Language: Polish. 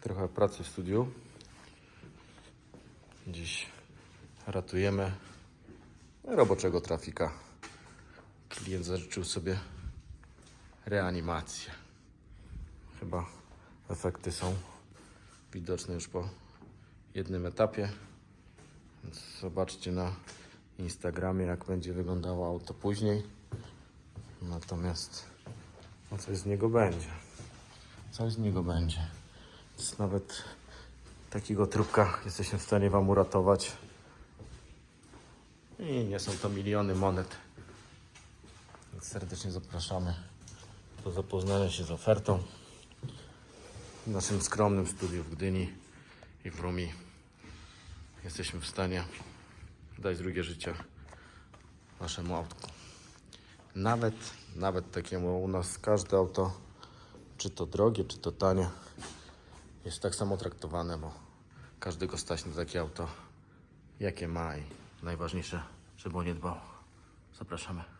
Trochę pracy w studiu. Dziś ratujemy roboczego trafika. Klient zażyczył sobie reanimację. Chyba efekty są widoczne już po jednym etapie. Zobaczcie na Instagramie, jak będzie wyglądało auto później. Natomiast no coś z niego będzie. Coś z niego będzie. Nawet takiego trupka jesteśmy w stanie Wam uratować. I nie są to miliony monet. Więc serdecznie zapraszamy do zapoznania się z ofertą w naszym skromnym studiu w Gdyni i w Rumi. Jesteśmy w stanie dać drugie życie Waszemu autku. Nawet, nawet takiemu u nas każde auto, czy to drogie, czy to tanie, jest tak samo traktowane, bo każdy go stać na takie auto, jakie ma i najważniejsze, żeby o nie dbał. Zapraszamy.